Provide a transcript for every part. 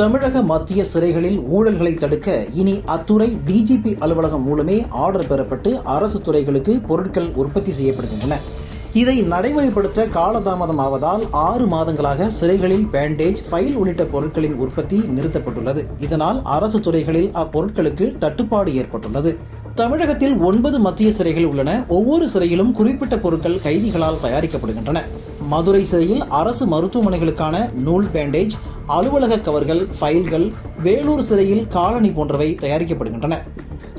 தமிழக மத்திய சிறைகளில் ஊழல்களை தடுக்க இனி அத்துறை டிஜிபி அலுவலகம் மூலமே ஆர்டர் பெறப்பட்டு அரசு துறைகளுக்கு பொருட்கள் உற்பத்தி செய்யப்படுகின்றன. இதை நடைமுறைப்படுத்த காலதாமதம் ஆவதால் ஆறு மாதங்களாக சிறைகளில் பேண்டேஜ் ஃபைல் உள்ளிட்ட பொருட்களின் உற்பத்தி நிறுத்தப்பட்டுள்ளது. இதனால் அரசு துறைகளில் அப்பொருட்களுக்கு தட்டுப்பாடு ஏற்பட்டுள்ளது. தமிழகத்தில் ஒன்பது மத்திய சிறைகள் உள்ளன. ஒவ்வொரு சிறையிலும் குறிப்பிட்ட பொருட்கள் கைதிகளால் தயாரிக்கப்படுகின்றன. மதுரை சிறையில் அரசு மருத்துவமனைகளுக்கான நூல் பேண்டேஜ் அலுவலக கவர்கள் ஃபைல்கள் வேலூர் சிறையில் காலணி போன்றவை தயாரிக்கப்படுகின்றன.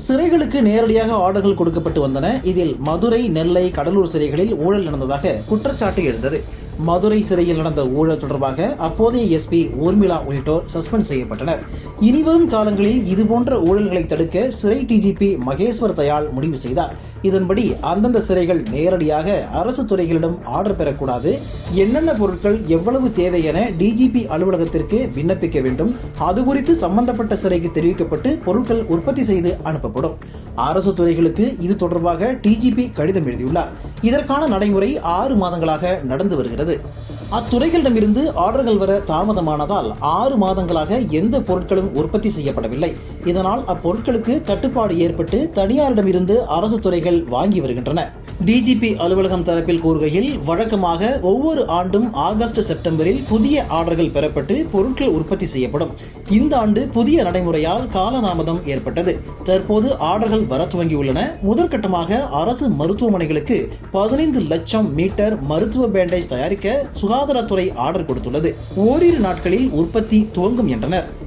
சிறைகளுக்கு நேரடியாக ஆர்டர்கள் கொடுக்கப்பட்டு வந்தன. இதில் மதுரை நெல்லை கடலூர் சிறைகளில் ஊழல் நடந்ததாக குற்றச்சாட்டு எழுந்தது. மதுரை சிறையில் நடந்த ஊழல் தொடர்பாக அப்போதைய எஸ்பி ஊர்மிளா உள்ளிட்டோர் சஸ்பெண்ட் செய்யப்பட்டனர். இனிவரும் காலங்களில் இதுபோன்ற ஊழல்களை தடுக்க சிறை டிஜிபி மகேஸ்வர் தயாள் முடிவு செய்தார். இதன்படி அந்தந்த சிறைகள் நேரடியாக அரசு துறைகளிடம் ஆர்டர் பெறக்கூடாது. என்னென்ன பொருட்கள் எவ்வளவு தேவை என டிஜிபி அலுவலகத்திற்கு விண்ணப்பிக்க வேண்டும். அது குறித்து சம்பந்தப்பட்ட சிறைக்கு தெரிவிக்கப்பட்டு பொருட்கள் உற்பத்தி செய்து அனுப்பப்படும். அரசு துறைகளுக்கு இது தொடர்பாக டிஜிபி கடிதம் எழுதியுள்ளார். இதற்கான நடைமுறை ஆறு மாதங்களாக நடந்து வருகிறது. அத்துறைகளிடமிருந்து ஆர்டர்கள் வர தாமதமானதால் ஆறு மாதங்களாக எந்த பொருட்களும் உற்பத்தி செய்யப்படவில்லை. இதனால் அப்பொருட்களுக்கு தட்டுப்பாடு ஏற்பட்டு தனியாரிடமிருந்து அரசு துறைகள் வாங்கி வருகின்றன. டிஜிபி அலுவலகம் தரப்பில் கூறுகையில் வழக்கமாக ஒவ்வொரு ஆண்டும் ஆகஸ்ட் செப்டம்பரில் புதிய ஆர்டர்கள் பெறப்பட்டு பொருட்கள் உற்பத்தி செய்யப்படும். இந்த ஆண்டு புதிய நடைமுறையால் காலதாமதம் ஏற்பட்டது. தற்போது ஆர்டர்கள் வர துவங்கியுள்ளன. முதற்கட்டமாக அரசு மருத்துவமனைகளுக்கு பதினைந்து லட்சம் மீட்டர் மருத்துவ பேண்டேஜ் தயாரிக்க சுகாதாரத்துறை ஆர்டர் கொடுத்துள்ளது. ஓரிரு நாட்களில் உற்பத்தி துவங்கும் என்றனர்.